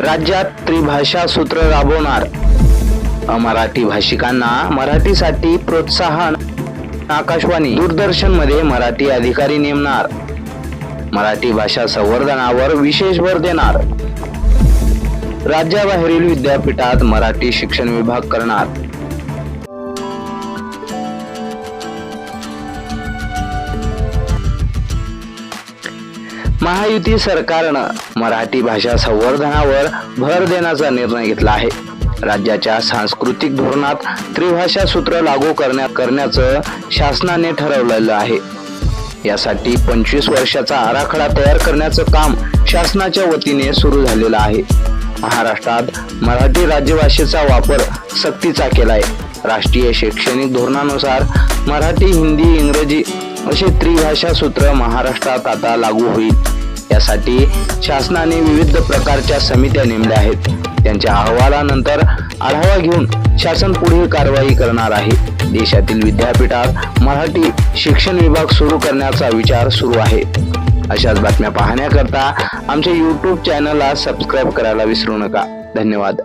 राज्यात त्रिभाषा सूत्र राबवणार. मराठी भाषिकांना मराठीसाठी प्रोत्साहन. आकाशवाणी दूरदर्शनमध्ये मराठी अधिकारी नेमणार. मराठी भाषा संवर्धनावर विशेष भर देणार. राज्याबाहेरील विद्यापीठात मराठी शिक्षण विभाग करणार. महायुती सरकारनं मराठी भाषा संवर्धनावर भर देण्याचा निर्णय घेतला आहे. राज्याच्या सांस्कृतिक धोरणात त्रिभाषा सूत्र लागू करण्या करण्याचं शासनाने ठरवलेलं आहे. यासाठी पंचवीस वर्षाचा आराखडा तयार करण्याचं काम शासनाच्या वतीने सुरू झालेलं आहे. महाराष्ट्रात मराठी राज्यभाषेचा वापर सक्तीचा केलाय. राष्ट्रीय शैक्षणिक धोरणानुसार मराठी हिंदी इंग्रजी असे त्रिभाषा सूत्र महाराष्ट्रात आता लागू होईल. यासाठी शासनाने विविध प्रकारच्या समित्या नेमल्या आहेत. त्यांच्या अहवालानंतर आढावा घेऊन शासन पुढील कारवाई करणार आहे. देशातील विद्यापीठात मराठी शिक्षण विभाग सुरू करण्याचा विचार सुरू आहे. अशाच बातम्या पाहण्याकरता आमच्या यूट्यूब चॅनलला सबस्क्राईब करायला विसरू नका. धन्यवाद.